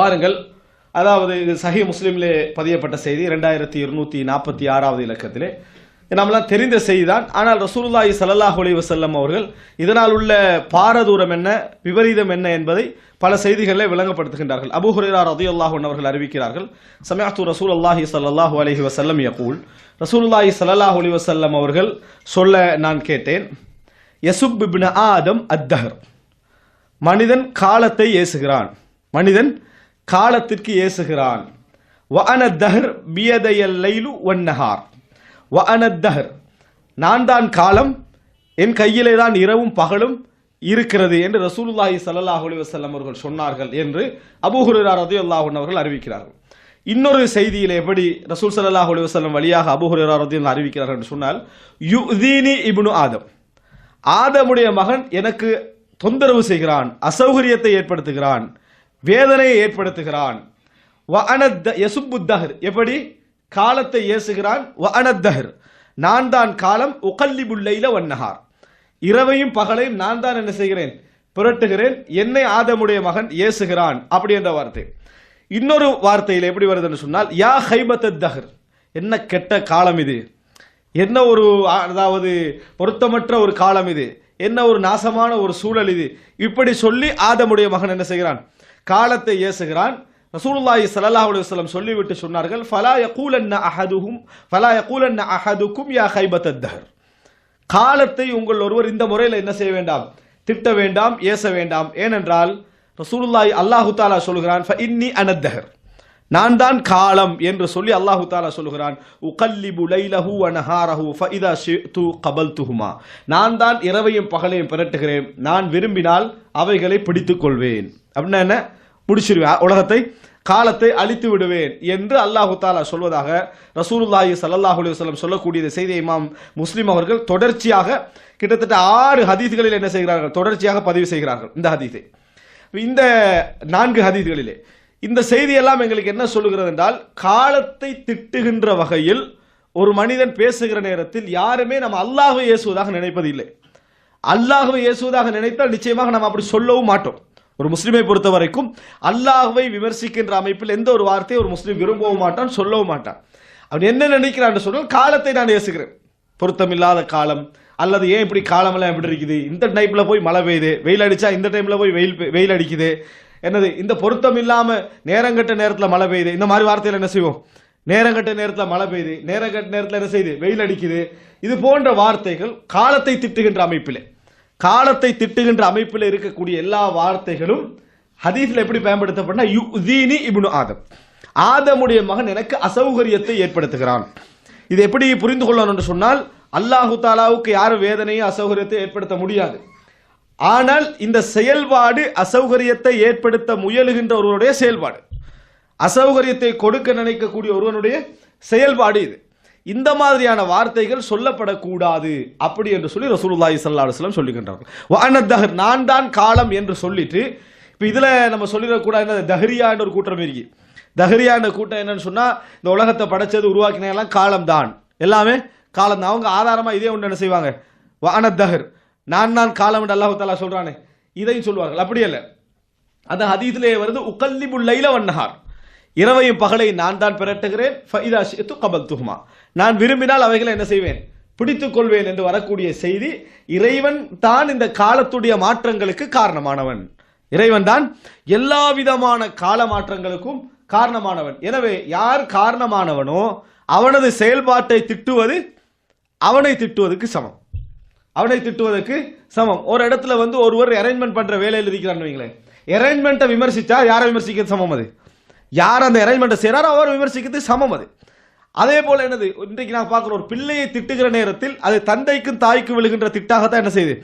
பாருங்கள். அதாவது இது சஹி முஸ்லீம்லே பதியப்பட்ட செய்தி ரெண்டாயிரத்தி இருநூத்தி நாற்பத்தி ஆறாவது இலக்கத்திலே. நம்மளாம் தெரிந்த செய்திதான் ஆனால் ரசூலுல்லாஹி சல்லாஹ் அலைஹி செல்லம் அவர்கள் இதனால் உள்ள பாரதூரம் என்ன விபரீதம் என்ன என்பதை பல செய்திகளில் விளங்கப்படுத்துகின்றார்கள். அபு ஹுரைரா ரலியல்லாஹு அவர்கள் அறிவிக்கிறார்கள் சமயத்து ரசூலுல்லாஹி சல்லாஹூ அலஹி வசல்லம் யகூல். ரசூலுல்லாஹி சல்லாஹ் அலைஹி செல்லம் அவர்கள் சொல்ல நான் கேட்டேன் யசுப் இப்னு ஆதம் அத்தஹர். மனிதன் காலத்தை ஏசுகிறான். மனிதன் காலத்திற்கு ஏசுகிறான். வஅன பியதையல் லைலு நான் தான் காலம் என் கையிலே தான் இரவும் பகலும் இருக்கிறது என்று ரசூலுல்லாஹி சல்லாஹ் அலைஹி வஸல்லம் அவர்கள் சொன்னார்கள் என்று அபூ ஹுரைரா ரலியல்லாஹு அவர்கள் அறிவிக்கிறார்கள். இன்னொரு செய்தியில் எப்படி ரசூல் சல்லாஹ் அலைஹி வஸல்லம் வழியாக அபூ ஹுரைரா அறிவிக்கிறார்கள் என்று சொன்னால் யுதீனி இப்னு ஆதம் ஆதமுடைய மகன் எனக்கு தொந்தரவு செய்கிறான் அசௌகரியத்தை ஏற்படுத்துகிறான் வேதனையை ஏற்படுத்துகிறான். யசுப்புத்தஹர் எப்படி? காலத்தை ஏசுகிறான் வஅனத்தஹர் நான் தான் காலம் உகல்லிபுல்லைல வன்னஹார். இரவையும் பகலையும் நான் தான் என்ன செய்கிறேன்? புரட்டுகிறேன். என்னை ஆதமுடைய மகன் ஏசுகிறான். அப்படி என்ற வார்த்தை. இன்னொரு வார்த்தையில் எப்படி வருதுன்னு சொன்னால் யா ஹைபத்த தஹர். என்ன கெட்ட காலம் இது? என்ன ஒரு அதாவது பொருத்தமற்ற ஒரு காலம் இது? என்ன ஒரு நாசமான ஒரு சூழல் இது? இப்படி சொல்லி ஆதமுடைய மகன் என்ன செய்கிறான்? காலத்தை ஏசுகிறான். ரசூலுல்லாஹி ஸல்லல்லாஹு அலைஹி வஸல்லம் சொல்லிவிட்டு சொன்னார்கள் ஃபலா யகூலன்ன அஹதுஹும் ஃபலா யகூலன்ன அஹதுக்கும் யா ஹைபத்தத் தஹர். காலத்தை உங்கள் ஒருவர் இந்த முறையில் என்ன செய்ய வேண்டாம்? திட்ட வேண்டாம் ஏச வேண்டாம். ஏனென்றால் ரசூலுல்லாஹி அல்லாஹு தாலா சொல்கிறான் ஃப இன்னி அனத்தஹர் நான் தான் காலம் என்று சொல்லி அல்லாஹு தாலா சொல்கிறான் உகல்லிபு லைலஹு அனஹாரஹு நஹாரஹு ஃபஇதா கபல் கபல்துஹுமா. நான் தான் இரவையும் பகலையும் பிரட்டுகிறேன். நான் விரும்பினால் அவைகளை பிடித்துக் கொள்வேன். அப்படின்னா என்ன? முடிச்சிருவேன். உலகத்தை காலத்தை அழித்து விடுவேன் என்று அல்லாஹு தாலா சொல்வதாக ரசூலுல்லாஹி சல்லாஹூ அலுவலம் சொல்லக்கூடிய செய்தி இமாம் முஸ்லீம் அவர்கள் தொடர்ச்சியாக கிட்டத்தட்ட ஆறு ஹதீஸ்களில் என்ன செய்கிறார்கள்? தொடர்ச்சியாக பதிவு செய்கிறார்கள். இந்த ஹதீஸை. இந்த நான்கு ஹதீஸ்களிலே. இந்த செய்தியெல்லாம் எங்களுக்கு என்ன சொல்லுகிறது என்றால் காலத்தை திட்டுகின்ற வகையில் ஒரு மனிதன் பேசுகிற நேரத்தில் யாருமே நம்ம அல்லாஹை இயேசுவதாக நினைப்பது இல்லை ஏசுவதாக இயேசுவதாக நினைத்தால் நிச்சயமாக நம்ம அப்படி சொல்லவும் மாட்டோம். ஒரு முஸ்லீமை பொறுத்த வரைக்கும் அல்லாஹ்வை விமர்சிக்கின்ற அமைப்பில் எந்த ஒரு வார்த்தையை ஒரு முஸ்லீம் விரும்பவும் மாட்டான் சொல்லவும் மாட்டான். அவன் என்ன நினைக்கிறான்னு சொன்னால் காலத்தை நான் ஏசுகிறேன் பொருத்தமில்லாத காலம் அல்லது ஏன் இப்படி காலமெல்லாம் எப்படி இருக்குது? இந்த டைப்ல போய் மழை பெய்யுது வெயில் அடிச்சா இந்த டைம்ல போய் வெயில் வெயில் அடிக்குது. என்னது இந்த பொருத்தம் இல்லாம நேரங்கட்ட நேரத்தில் மழை பெய்யுது. இந்த மாதிரி வார்த்தையில என்ன செய்வோம்? நேரங்கட்ட நேரத்தில் மழை பெய்யுது நேரங்கட்ட நேரத்தில் என்ன செய்யுது? வெயில் அடிக்குது. இது போன்ற வார்த்தைகள் காலத்தை திட்டுகின்ற அமைப்பிலே. காலத்தை திட்டுகின்ற அமைப்பில் இருக்கக்கூடிய எல்லா வார்த்தைகளும் ஹதீஸில் எப்படி பயன்படுத்தப்பட்டா யுதீனி இப்னு ஆதம். ஆதமுடைய மகன் எனக்கு அசௌகரியத்தை ஏற்படுத்துகிறான். இது எப்படி புரிந்து கொள்ளணும் என்று சொன்னால் அல்லாஹு தாலாவுக்கு யாரும் வேதனையும் அசௌகரியத்தை ஏற்படுத்த முடியாது. ஆனால் இந்த செயல்பாடு அசௌகரியத்தை ஏற்படுத்த முயலுகின்ற ஒருவருடைய செயல்பாடு. அசௌகரியத்தை கொடுக்க நினைக்கக்கூடிய ஒருவனுடைய செயல்பாடு இது. இந்த மாதிரியான வார்த்தைகள் சொல்லப்படக்கூடாது. அப்படி என்று சொல்லி ரசூலுல்லாஹி ஸல்லல்லாஹு அலைஹி வஸல்லம் சொல்லுகின்றார்கள் வானத்தஹர் நான் தான் காலம் என்று சொல்லிட்டு இப்போ இதில் நம்ம சொல்லிடக்கூடாது என்ன தஹரியான்ற ஒரு கூட்டம் இருக்கு. தஹரியான்ற கூட்டம் என்னன்னு சொன்னால் இந்த உலகத்தை படைச்சது உருவாக்கின எல்லாம் காலம் தான். எல்லாமே காலம் தான். அவங்க ஆதாரமாக இதே ஒன்று என்ன செய்வாங்க? வானத்தஹர் நான் தான் காலம் என்று அல்லாஹ் தாலா சொல்கிறானே இதையும் சொல்லுவார்கள். அப்படி இல்லை அந்த ஹதீதிலே வருது உகல்லிபுல் லைல வண்ணஹார் இரவையும் பகலை நான் தான் பிரட்டுகிறேன் ஃபைதா கமல் துகுமா நான் விரும்பினால் அவைகளை என்ன செய்வேன்? பிடித்துக் கொள்வேன் என்று வரக்கூடிய செய்தி இறைவன் தான் இந்த காலத்துடைய மாற்றங்களுக்கு காரணமானவன். இறைவன் தான் எல்லா விதமான கால மாற்றங்களுக்கும் காரணமானவன். எனவே யார் காரணமானவனோ அவனது செயல்பாட்டை திட்டுவது அவனை திட்டுவதற்கு சமம். அவனை திட்டுவதற்கு சமம். ஒரு இடத்துல வந்து ஒருவர் அரேஞ்ச்மெண்ட் பண்ற வேலையில் இருக்கிறான்னு வைங்களேன். அரேஞ்ச்மெண்ட்டை விமர்சிச்சா யாரை விமர்சிக்கிறது சமம் அது? யார் அந்த அரேஞ்ச்மெண்ட்டை செய்கிறாரோ அவர் விமர்சிக்கிறது சமம் அது. அதே போல என்னது? இன்றைக்கு நான் பார்க்குற ஒரு பிள்ளையை திட்டுகிற நேரத்தில் அது தந்தைக்கும் தாய்க்கும் விழுகின்ற திட்டாகத்தான் என்ன செய்யுது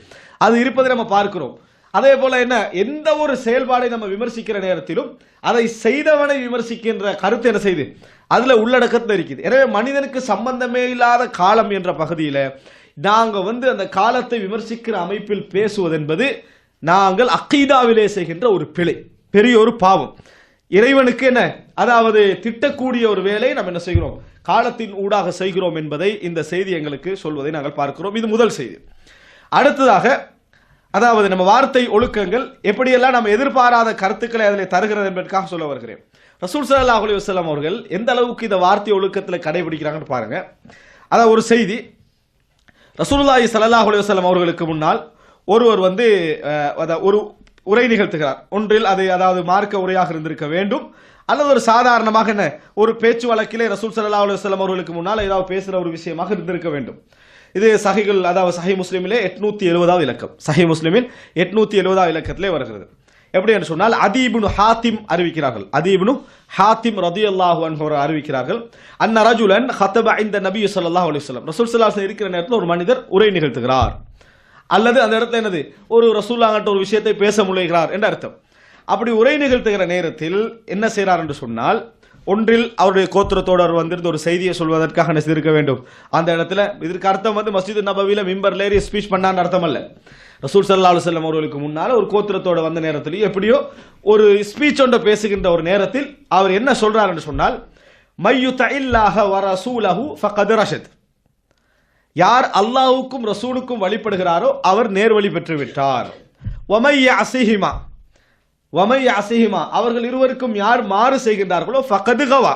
அது இருப்பதை நம்ம பார்க்கிறோம். அதே போல என்ன? எந்த ஒரு செயல்பாடை நம்ம விமர்சிக்கிற நேரத்திலும் அதை செய்தவனை விமர்சிக்கின்ற கருத்து என்ன செய்யுது அதுல உள்ளடக்கத்தில் இருக்குது. எனவே மனிதனுக்கு சம்பந்தமே இல்லாத காலம் என்ற பகுதியில் நாங்கள் வந்து அந்த காலத்தை விமர்சிக்கிற அமைப்பில் பேசுவதென்பது நாங்கள் அக்கீதாவிலே செய்கின்ற ஒரு பிழை. பெரிய ஒரு பாவம். இறைவனுக்கு என்ன? அதாவது திட்டக்கூடிய ஒரு வேலையை நம்ம என்ன செய்கிறோம்? காலத்தின் ஊடாக செய்கிறோம் என்பதை இந்த செய்தி எங்களுக்கு சொல்வதை நாங்கள் பார்க்கிறோம். இது முதல் செய்தி. அடுத்ததாக அதாவது நம்ம வார்த்தை ஒழுக்கங்கள் எப்படியெல்லாம் நம்ம எதிர்பாராத கருத்துக்களை அதில் தருகிறது என்பதற்காக சொல்ல வருகிறேன். ரசூல் சல்லா அலி வஸ்லாம் அவர்கள் எந்த அளவுக்கு இந்த வார்த்தை ஒழுக்கத்தில் கடைபிடிக்கிறாங்கன்னு பாருங்க. அதான் ஒரு செய்தி. ரசூல்லாஹி சல்லாஹ் அலி வஸ்லாம் அவர்களுக்கு முன்னால் ஒருவர் வந்து ஒரு உரை நிகழ்த்துகிறார். ஒன்றில் அது அதாவது மார்க்க உரையாக இருந்திருக்க வேண்டும். அல்லது ஒரு சாதாரணமாக என்ன? ஒரு பேச்சு வழக்கிலே ரசூல் சல்லா அலைஹி அவர்களுக்கு முன்னால் ஏதாவது பேசுகிற ஒரு விஷயமாக இருந்திருக்க வேண்டும். இது சஹிகள் அதாவது சஹி முஸ்லீமிலே எட்நூத்தி எழுபதாவது இலக்கம். சஹி முஸ்லீமின் எட்நூத்தி எழுபதாவது இலக்கத்திலே வருகிறது. எப்படி என்று சொன்னால் அதீபுனு ஹாத்திம் அறிவிக்கிறார்கள். அதீபுனு ஹாத்திம் ரதியல்லாஹு அல்லாஹு அவர்கள் அறிவிக்கிறார்கள். அன்ன ரஜுலன் ஹத்தப இந்த நபி ஸல்லல்லாஹு அலைஹி வஸல்லம். ரசூல் ஸல்லல்லாஹு இருக்கிற நேரத்தில் ஒரு மனிதர் உரை நிகழ்த்துகிறார். அல்லது அந்த இடத்துல என்னது? ஒரு ரசூல்லாங்கிட்ட ஒரு விஷயத்தை பேச முளைகிறார் என்ற அர்த்தம். அப்படி உரை நிகழ்த்துகிற நேரத்தில் என்ன செய்கிறார் என்று சொன்னால் ஒன்றில் அவருடைய கோத்திரத்தோடர் வந்திருந்து ஒரு செய்தியை சொல்வதற்காக என்ன செய்திருக்க வேண்டும். அந்த இடத்துல இதற்கு அர்த்தம் வந்து மஸ்ஜித் நபவியில் மிம்பர்ல ஏறி ஸ்பீச் பண்ணான்னு அர்த்தம் அல்ல. ரசூல் சல்லா அலுவலம் அவர்களுக்கு முன்னால் ஒரு கோத்திரத்தோட வந்த நேரத்தில் எப்படியோ ஒரு ஸ்பீச் ஒன்றை பேசுகின்ற ஒரு நேரத்தில் அவர் என்ன சொல்றார் என்று சொன்னால் மையுத்த இல்லாக வர ரசூலஹு ஃபகத் ரஷத். யார் அல்லாஹுக்கும் ரசூலுக்கும் வழிபடுகிறாரோ அவர் நேர்வழி பெற்று விட்டார் ஒமைய அசிஹிமா ஒமைய அசிஹிமா அவர்கள் இருவருக்கும் யார் மாறு செய்கின்றார்களோ ஃபகதுகவா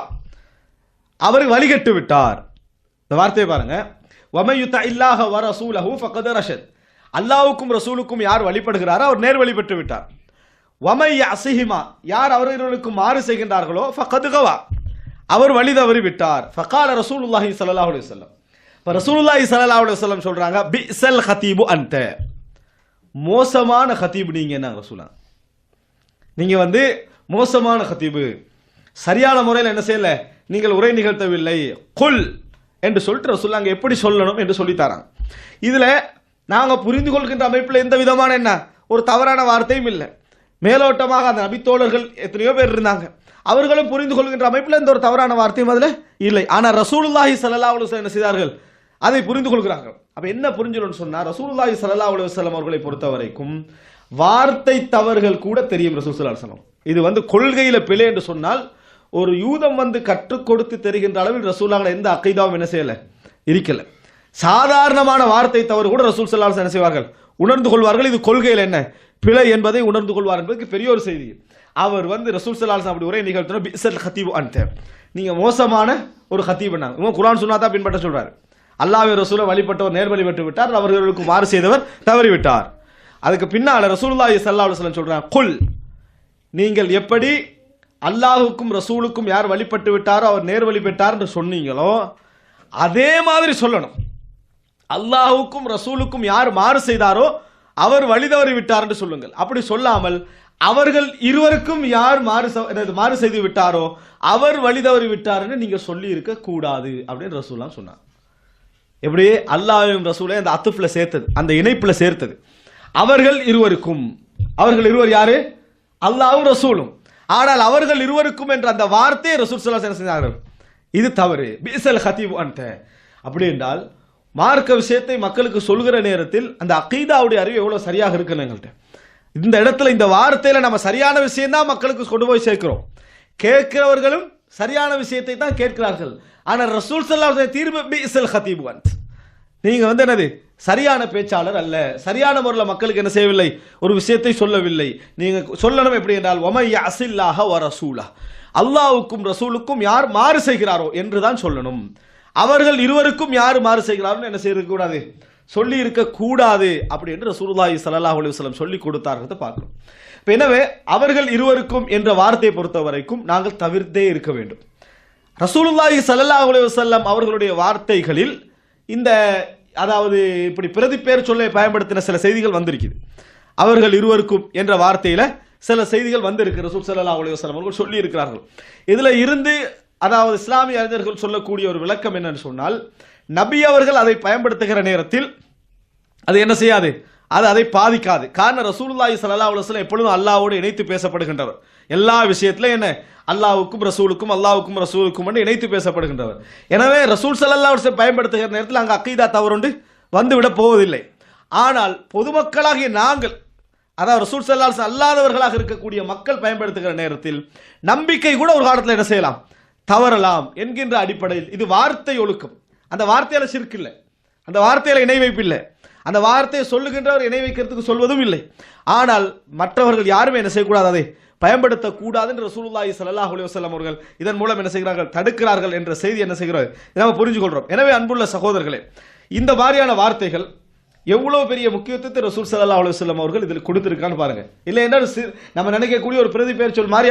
அவர் வழிகட்டு விட்டார் இந்த வார்த்தையை பாருங்க. ஒமையுத்த இல்லாஹ வ ரசூலஹு ஃபகது ரஷத். அல்லாவுக்கும் ரசூலுக்கும் யார் வழிபடுகிறாரோ அவர் நேர்வழி பெற்று விட்டார் ஒமைய அசிஹிமா யார் அவர் இருவருக்கும் மாறு செய்கின்றார்களோ ஃபகதுகவா அவர் வழி தவறி விட்டார் ஃபகால ரசூல் உல்லாஹி சல்லாஹ் வஸல்லம். இப்போ ரசூலுல்லாஹி ஸல்லல்லாஹு அலைஹி வஸல்லம் சொல்றாங்க பிஸல் ஹதீபு அன்த. மோசமான ஹதீப் நீங்க என்ன ரசூலா? நீங்க வந்து மோசமான ஹதீபு. சரியான முறையில் என்ன செய்யல? நீங்கள் உரை நிகழ்த்தவில்லை. குல் என்று சொல்லிட்டு ரசூல் அங்கே எப்படி சொல்லணும் என்று சொல்லி தராங்க. இதுல நாங்க புரிந்து கொள்கின்ற அமைப்பில் எந்த விதமான என்ன? ஒரு தவறான வார்த்தையும் இல்லை. மேலோட்டமாக அந்த நபித்தோழர்கள் எத்தனையோ பேர் இருந்தாங்க. அவர்களும் புரிந்து கொள்கின்ற அமைப்பில் எந்த ஒரு தவறான வார்த்தையும் அதில் இல்லை. ஆனால் ரசூலுல்லாஹி சல்லா அலுவலம் என்ன செய்தார்கள்? அதை புரிந்து கொள்கிறார்கள். அப்ப என்ன புரிஞ்சிடும் சொன்னா ரசூலுல்லாஹி சல்லா அலுவலம் அவர்களை பொறுத்த வரைக்கும் வார்த்தை தவறுகள் கூட தெரியும் ரசூல் ஸல்லல்லாஹு அலைஹி இது வந்து கொள்கையில பிழை என்று சொன்னால் ஒரு யூதம் வந்து கற்றுக் கொடுத்து தெரிகின்ற அளவில் ரசூலாங்களை எந்த அக்கைதாவும் என்ன செய்யல? இருக்கல. சாதாரணமான வார்த்தை தவறு கூட ரசூல் சல்லா என்ன செய்வார்கள்? உணர்ந்து கொள்வார்கள். இது கொள்கையில் என்ன? பிழை என்பதை உணர்ந்து கொள்வார் என்பதற்கு பெரிய ஒரு செய்தி. அவர் வந்து ரசூல் சல்லாஸ் அப்படி உரை நிகழ்த்தின பிசல் ஹத்தீப் அன்த நீங்கள் மோசமான ஒரு ஹத்தீப் பண்ணாங்க குரான் குர்ஆன் தான் பின்பற்ற சொல்கிறார் அல்லாவே ரசூலை வழிபட்டவர் நேர்வழி பெற்று விட்டார் அவர்களுக்கு மாறு செய்தவர் தவறிவிட்டார். அதுக்கு பின்னால் ரசூலுல்லாஹி சல்லா அலைஹி வஸல்லம் குல் நீங்கள் எப்படி அல்லாஹுக்கும் ரசூலுக்கும் யார் வழிபட்டு விட்டாரோ அவர் நேர்வழி பெற்றார் என்று சொன்னீங்களோ அதே மாதிரி சொல்லணும். அல்லாஹுக்கும் ரசூலுக்கும் யார் மாறு செய்தாரோ அவர் வழி தவறி விட்டார் என்று சொல்லுங்கள். அப்படி சொல்லாமல் அவர்கள் இருவருக்கும் யார் மாறு என்னது, மாறு செய்து விட்டாரோ அவர் வழி தவறி என்று நீங்கள் சொல்லி இருக்க கூடாது அப்படின்னு ரசூல்லாம் சொன்னார் எப்படி? அல்லாஹும் ரசூலை அந்த அத்துஃப்ல சேர்த்தது. அந்த இணைப்புல சேர்த்தது. அவர்கள் இருவருக்கும். அவர்கள் இருவர் யாரு? அல்லாவும் ரசூலும். ஆனால் அவர்கள் இருவருக்கும் என்ற அந்த வார்த்தையை ரசூல் ஸல்லல்லாஹு செஞ்சார்கள் இது தவறு. பீசல் ஹதீப் அன்ட. அப்படி என்றால் மார்க்க விஷயத்தை மக்களுக்கு சொல்கிற நேரத்தில் அந்த அகீதாவுடைய அறிவு எவ்வளோ சரியாக இருக்குன்னு எங்கள்கிட்ட இந்த இடத்துல இந்த வார்த்தையில் நம்ம சரியான விஷயம்தான் மக்களுக்கு கொண்டு போய் சேர்க்கிறோம். கேட்கிறவர்களும் சரியான விஷயத்தை தான் கேட்கிறார்கள். ஆனால் ரசூல் ஸல்லல்லாஹு அலைஹி வஸல்லம் தீர்வு பீசல் ஹதீப் அன்ட். நீங்க வந்து என்னது? சரியான பேச்சாளர் அல்ல. சரியான முறையில் மக்களுக்கு என்ன செய்யவில்லை? ஒரு விஷயத்தை சொல்லவில்லை. நீங்க சொல்லணும் எப்படி என்றால் ஒமைய அசில்லாக வ ரசூலா. அல்லாஹ்வுக்கும் ரசூலுக்கும் யார் மாறு செய்கிறாரோ என்றுதான் சொல்லணும். அவர்கள் இருவருக்கும் யார் மாறு செய்கிறாரோ என்ன செய்யக்கூடாது? சொல்லி இருக்க கூடாது அப்படி என்று ரசூலுல்லாஹி ஸல்லல்லாஹு அலைஹி வஸல்லம் சொல்லி கொடுத்தார்கள் பார்க்கிறோம். இப்போ எனவே அவர்கள் இருவருக்கும் என்ற வார்த்தையை பொறுத்த வரைக்கும் நாங்கள் தவிர்த்தே இருக்க வேண்டும். ரசூலுல்லாஹி ஸல்லல்லாஹு அலைஹி வஸல்லம் அவர்களுடைய வார்த்தைகளில் இந்த அதாவது இப்படி பிரதி பேர் சொல்லை பயன்படுத்தின சில செய்திகள் வந்திருக்குது. அவர்கள் இருவருக்கும் என்ற வார்த்தையில சில செய்திகள் வந்திருக்கு ரசூல் ஸல்லல்லாஹு அலைஹி வஸல்லம் அவர்கள் சொல்லி இருக்கிறார்கள் இதுல இருந்து அதாவது இஸ்லாமிய அறிஞர்கள் சொல்லக்கூடிய ஒரு விளக்கம் என்னன்னு சொன்னால் நபி அவர்கள் அதை பயன்படுத்துகிற நேரத்தில் அது என்ன செய்யாது? அது அதை பாதிக்காது. காரணம் ரசூலுல்லாஹி சல்லா அலைஹி எப்பொழுதும் அல்லாவோடு இணைத்து பேசப்படுகின்றவர். எல்லா விஷயத்திலும் என்ன அல்லாவுக்கும் ரசூலுக்கும் அல்லாவுக்கும் ரசூலுக்கும் என்று இணைத்து பேசப்படுகின்றவர். எனவே ரசூல் சல்லா பயன்படுத்துகிற நேரத்தில் அங்கே அக்கீதா தவறுண்டு வந்துவிட போவதில்லை. ஆனால் பொதுமக்களாகிய நாங்கள் அதாவது ரசூல் சல்லாஸ் அல்லாதவர்களாக இருக்கக்கூடிய மக்கள் பயன்படுத்துகிற நேரத்தில் நம்பிக்கை கூட ஒரு காலத்தில் என்ன செய்யலாம்? தவறலாம் என்கின்ற அடிப்படையில். இது வார்த்தை ஒழுக்கம். அந்த வார்த்தையில சிற்கு இல்லை. அந்த வார்த்தையில இணை வைப்பு இல்லை. அந்த வார்த்தையை சொல்லுகின்றவர் இணை வைக்கிறதுக்கு சொல்வதும் இல்லை. ஆனால் மற்றவர்கள் யாருமே என்ன செய்யக்கூடாது அதை பயன்படுத்தக்கூடாதுன்னு ரசூலுல்லாஹி ஸல்லல்லாஹு அலைஹி வஸல்லம் அவர்கள் இதன் மூலம் என்ன செய்கிறார்கள்? தடுக்கிறார்கள் என்ற செய்தி என்ன செய்கிறோம் இதை புரிஞ்சு கொள்றோம் எனவே அன்புள்ள சகோதரர்களே இந்த மாதிரியான வார்த்தைகள் எவ்வளவு பெரிய முக்கியத்துவத்தை ரசூல் சல்லா அலுவலம் அவர்கள் இதில் கொடுத்திருக்கான்னு பாருங்க. இல்லை என்ன நம்ம நினைக்கக்கூடிய ஒரு பிரதி பெயர் சொல் மாதிரியான